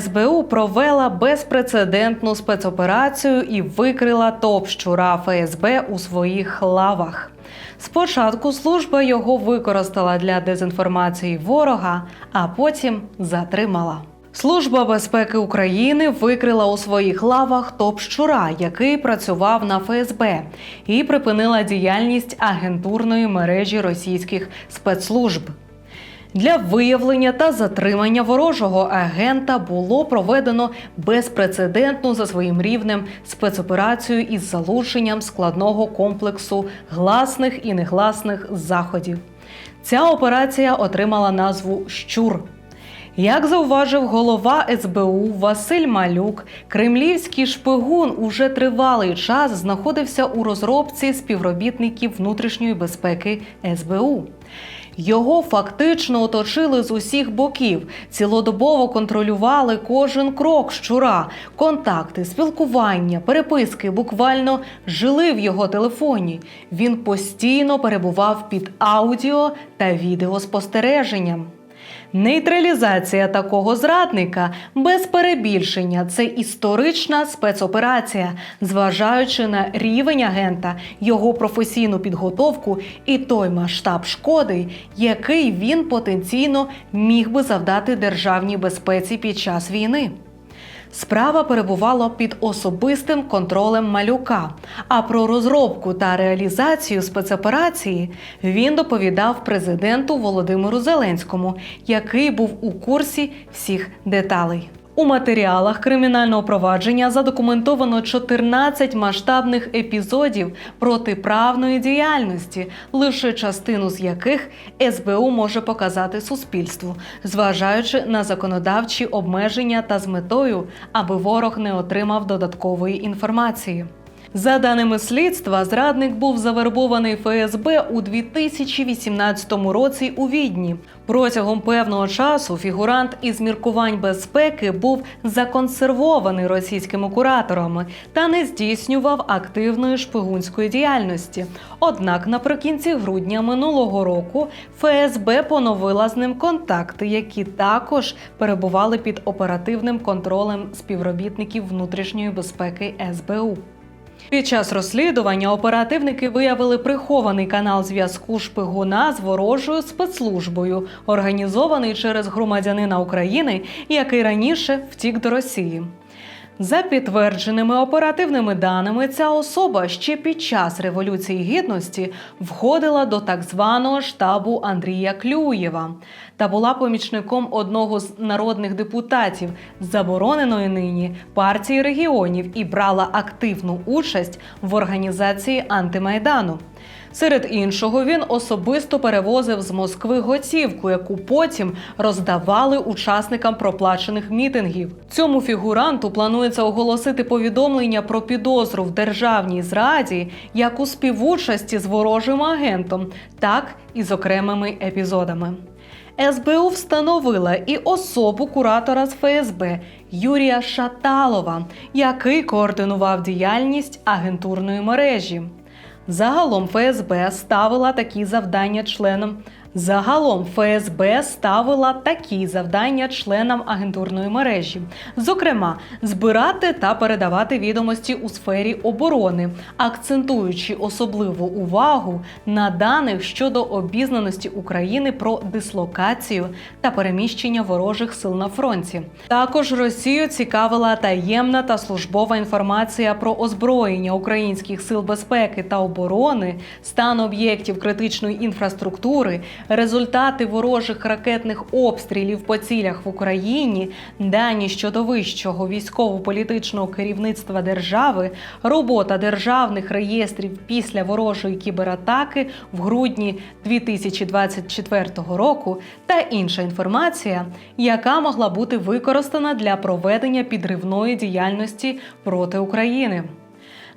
СБУ провела безпрецедентну спецоперацію і викрила топ щура ФСБ у своїх лавах. Спочатку служба його використала для дезінформації ворога, а потім затримала. Служба безпеки України викрила у своїх лавах топ щура, який працював на ФСБ, і припинила діяльність агентурної мережі російських спецслужб. Для виявлення та затримання ворожого агента було проведено безпрецедентну за своїм рівнем спецоперацію із залученням складного комплексу гласних і негласних заходів. Ця операція отримала назву Щур. Як зауважив голова СБУ Василь Малюк, кремлівський шпигун уже тривалий час знаходився у розробці співробітників внутрішньої безпеки СБУ. Його фактично оточили з усіх боків, цілодобово контролювали кожен крок щура, контакти, спілкування, переписки буквально жили в його телефоні. Він постійно перебував під аудіо та відеоспостереженням. Нейтралізація такого зрадника без перебільшення це історична спецоперація, зважаючи на рівень агента, його професійну підготовку і той масштаб шкоди, який він потенційно міг би завдати державній безпеці під час війни. Справа перебувала під особистим контролем малюка. А про розробку та реалізацію спецоперації він доповідав президенту Володимиру Зеленському, який був у курсі всіх деталей. У матеріалах кримінального провадження задокументовано 14 масштабних епізодів протиправної діяльності, лише частину з яких СБУ може показати суспільству, зважаючи на законодавчі обмеження та з метою, аби ворог не отримав додаткової інформації. За даними слідства, зрадник був завербований ФСБ у 2018 році у Відні. Протягом певного часу фігурант із міркувань безпеки був законсервований російськими кураторами та не здійснював активної шпигунської діяльності. Однак наприкінці грудня минулого року ФСБ поновила з ним контакти, які також перебували під оперативним контролем співробітників внутрішньої безпеки СБУ. Під час розслідування оперативники виявили прихований канал зв'язку шпигуна з ворожою спецслужбою, організований через громадянина України, який раніше втік до Росії. За підтвердженими оперативними даними, ця особа ще під час Революції Гідності входила до так званого штабу Андрія Клюєва та була помічником одного з народних депутатів забороненої нині партії регіонів і брала активну участь в організації антимайдану. Серед іншого, він особисто перевозив з Москви готівку, яку потім роздавали учасникам проплачених мітингів. Цьому фігуранту планується оголосити повідомлення про підозру в державній зраді як у співучасті з ворожим агентом, так і з окремими епізодами. СБУ встановила і особу куратора з ФСБ Юрія Шаталова, який координував діяльність агентурної мережі. Загалом ФСБ ставила такі завдання членам. Загалом ФСБ ставила такі завдання членам агентурної мережі, зокрема, збирати та передавати відомості у сфері оборони, акцентуючи особливу увагу на даних щодо обізнаності України про дислокацію та переміщення ворожих сил на фронті. Також Росію цікавила таємна та службова інформація про озброєння українських сил безпеки та оборони, стан об'єктів критичної інфраструктури результати ворожих ракетних обстрілів по цілях в Україні, дані щодо вищого військово-політичного керівництва держави, робота державних реєстрів після ворожої кібератаки в грудні 2024 року та інша інформація, яка могла бути використана для проведення підривної діяльності проти України.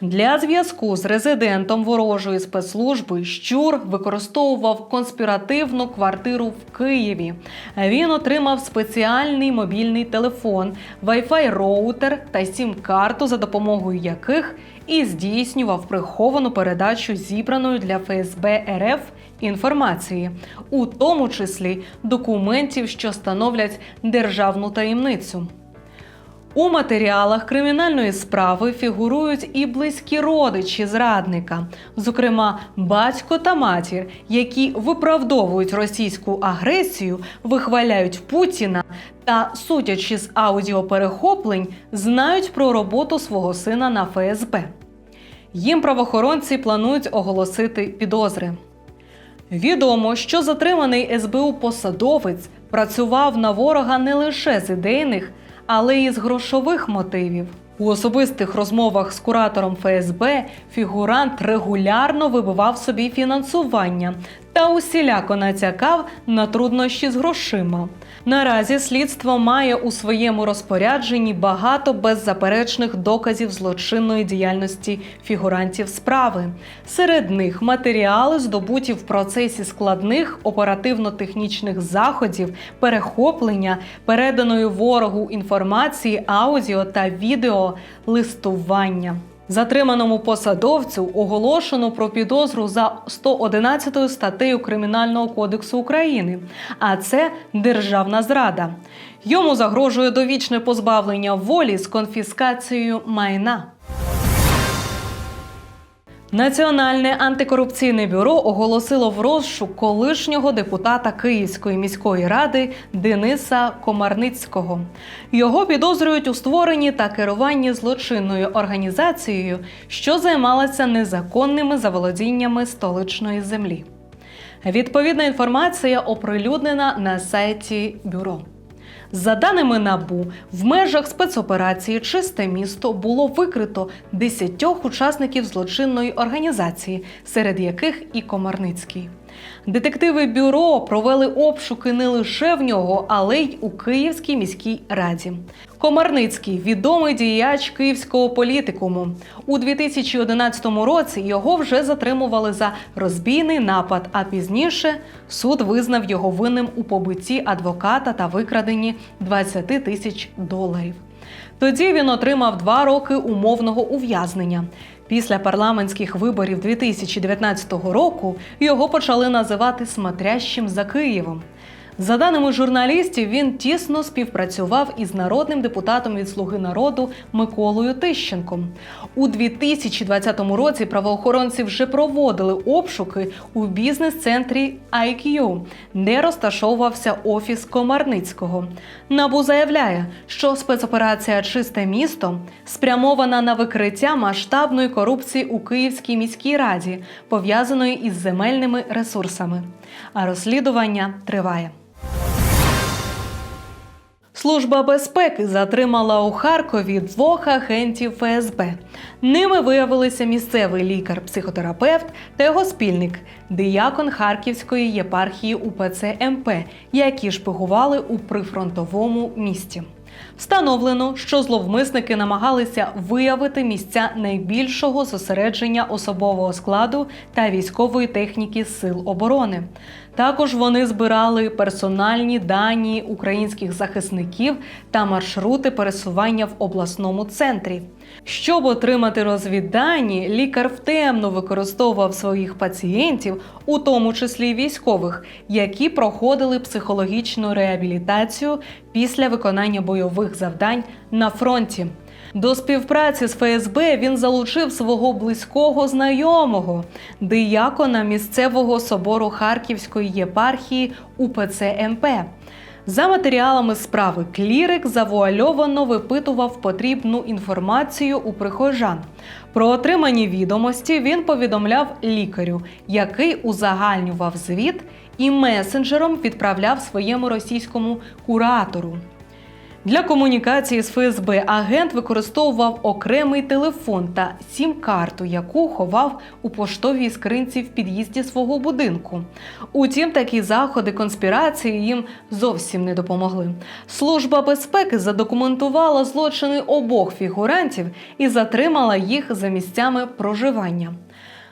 Для зв'язку з резидентом ворожої спецслужби щур використовував конспіративну квартиру в Києві. Він отримав спеціальний мобільний телефон, Wi-Fi роутер та сім-карту, за допомогою яких і здійснював приховану передачу зібраної для ФСБ РФ інформації, у тому числі документів, що становлять державну таємницю. У матеріалах кримінальної справи фігурують і близькі родичі зрадника, зокрема батько та матір, які виправдовують російську агресію, вихваляють Путіна та, судячи з аудіоперехоплень, знають про роботу свого сина на ФСБ. Їм правоохоронці планують оголосити підозри. Відомо, що затриманий СБУ посадовець працював на ворога не лише з ідейних, але і з грошових мотивів. У особистих розмовах з куратором ФСБ фігурант регулярно вибивав собі фінансування та усіляко нацякав на труднощі з грошима. Наразі слідство має у своєму розпорядженні багато беззаперечних доказів злочинної діяльності фігурантів справи. Серед них матеріали, здобуті в процесі складних оперативно-технічних заходів, перехоплення, переданої ворогу інформації, аудіо та відео, листування. Затриманому посадовцю оголошено про підозру за 111 статтею Кримінального кодексу України, а це державна зрада. Йому загрожує довічне позбавлення волі з конфіскацією майна. Національне антикорупційне бюро оголосило в розшук колишнього депутата Київської міської ради Дениса Комарницького. Його підозрюють у створенні та керуванні злочинною організацією, що займалася незаконними заволодіннями столичної землі. Відповідна інформація оприлюднена на сайті бюро. За даними НАБУ, в межах спецоперації Чисте місто було викрито 10 учасників злочинної організації, серед яких і Комарницький. Детективи бюро провели обшуки не лише в нього, але й у Київській міській раді. Комарницький відомий діяч київського політикуму. У 2011 році його вже затримували за розбійний напад. А пізніше суд визнав його винним у побитті адвоката та викраденні 20 тисяч доларів. Тоді він отримав два роки умовного ув'язнення. Після парламентських виборів 2019 року його почали називати смотрящим за Києвом. За даними журналістів, він тісно співпрацював із народним депутатом від Слуги народу Миколою Тищенком. У 2020 році правоохоронці вже проводили обшуки у бізнес-центрі IQ, де розташовувався офіс Комарницького. Набу заявляє, що спецоперація Чисте місто спрямована на викриття масштабної корупції у Київській міській раді, пов'язаної із земельними ресурсами. А розслідування триває. Служба безпеки затримала у Харкові двох агентів ФСБ. Ними виявилися місцевий лікар-психотерапевт та його спільник, диякон Харківської єпархії УПЦ МП, які шпигували у прифронтовому місті. Встановлено, що зловмисники намагалися виявити місця найбільшого зосередження особового складу та військової техніки Сил оборони. Також вони збирали персональні дані українських захисників та маршрути пересування в обласному центрі. Щоб отримати розвіддані, лікар втемно використовував своїх пацієнтів, у тому числі військових, які проходили психологічну реабілітацію після виконання бойових завдань на фронті. До співпраці з ФСБ він залучив свого близького знайомого, диякона місцевого собору Харківської єпархії УПЦ МП. За матеріалами справи, клірик завуальовано випитував потрібну інформацію у прихожан. Про отримані відомості він повідомляв лікарю, який узагальнював звіт і месенджером відправляв своєму російському куратору. Для комунікації з ФСБ агент використовував окремий телефон та сім-карту, яку ховав у поштовій скринці в під'їзді свого будинку. Утім, такі заходи конспірації їм зовсім не допомогли. Служба безпеки задокументувала злочини обох фігурантів і затримала їх за місцями проживання.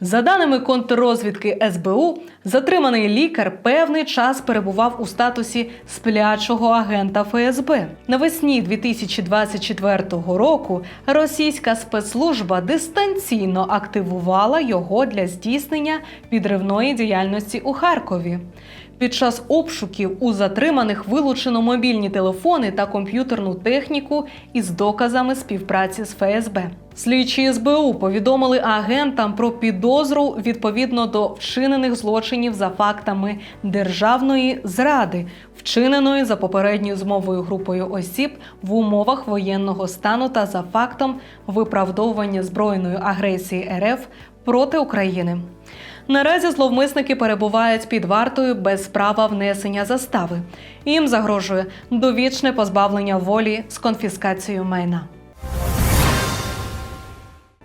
За даними контррозвідки СБУ, затриманий лікар певний час перебував у статусі сплячого агента ФСБ. Навесні 2024 року російська спецслужба дистанційно активувала його для здійснення підривної діяльності у Харкові. Під час обшуків у затриманих вилучено мобільні телефони та комп'ютерну техніку із доказами співпраці з ФСБ. Слідчі СБУ повідомили агентам про підозру відповідно до вчинених злочинів за фактами державної зради, вчиненої за попередньою змовою групою осіб в умовах воєнного стану та за фактом виправдовування збройної агресії РФ проти України. Наразі зловмисники перебувають під вартою без права внесення застави. Їм загрожує довічне позбавлення волі з конфіскацією майна.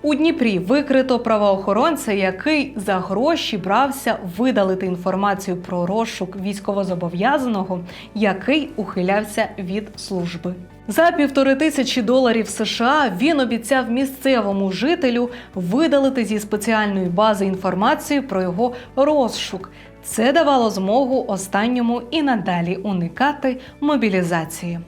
У Дніпрі викрито правоохоронця, який за гроші брався видалити інформацію про розшук військовозобов'язаного, який ухилявся від служби. За півтори тисячі доларів США він обіцяв місцевому жителю видалити зі спеціальної бази інформацію про його розшук. Це давало змогу останньому і надалі уникати мобілізації.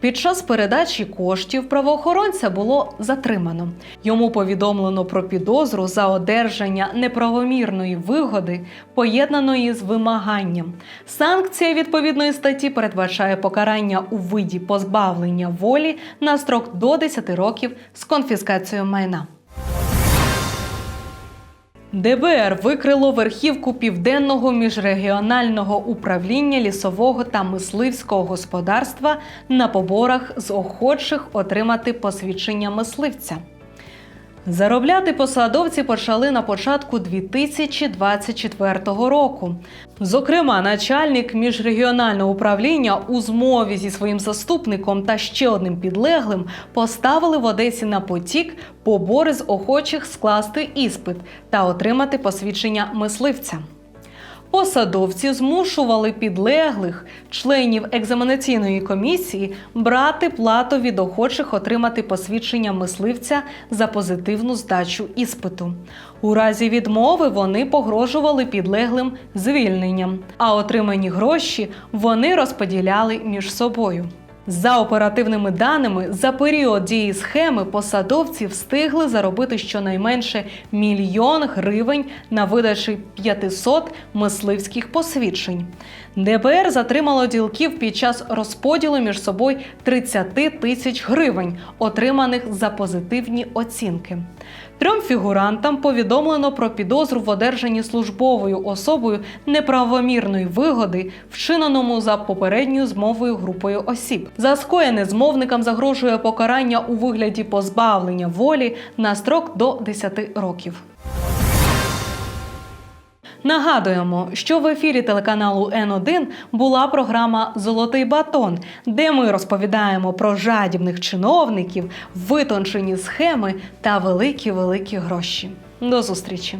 Під час передачі коштів правоохоронця було затримано. Йому повідомлено про підозру за одержання неправомірної вигоди, поєднаної з вимаганням. Санкція відповідної статті передбачає покарання у виді позбавлення волі на строк до 10 років з конфіскацією майна. ДБР викрило верхівку південного міжрегіонального управління лісового та мисливського господарства на поборах з охочих отримати посвідчення мисливця. Заробляти посадовці почали на початку 2024 року. Зокрема, начальник міжрегіонального управління у змові зі своїм заступником та ще одним підлеглим поставили в Одесі на потік побори з охочих скласти іспит та отримати посвідчення мисливця. Посадовці змушували підлеглих членів екзаменаційної комісії брати плату від охочих отримати посвідчення мисливця за позитивну здачу іспиту. У разі відмови вони погрожували підлеглим звільненням, а отримані гроші вони розподіляли між собою. За оперативними даними, за період дії схеми посадовці встигли заробити щонайменше мільйон гривень на видачі 500 мисливських посвідчень. ДБР затримало ділків під час розподілу між собою 30 тисяч гривень, отриманих за позитивні оцінки. Трьом фігурантам повідомлено про підозру в одержанні службовою особою неправомірної вигоди, вчиненому за попередньою змовою групою осіб. За скоєне змовникам загрожує покарання у вигляді позбавлення волі на строк до 10 років. Нагадуємо, що в ефірі телеканалу Н1 була програма Золотий батон, де ми розповідаємо про жадібних чиновників, витончені схеми та великі великі гроші. До зустрічі!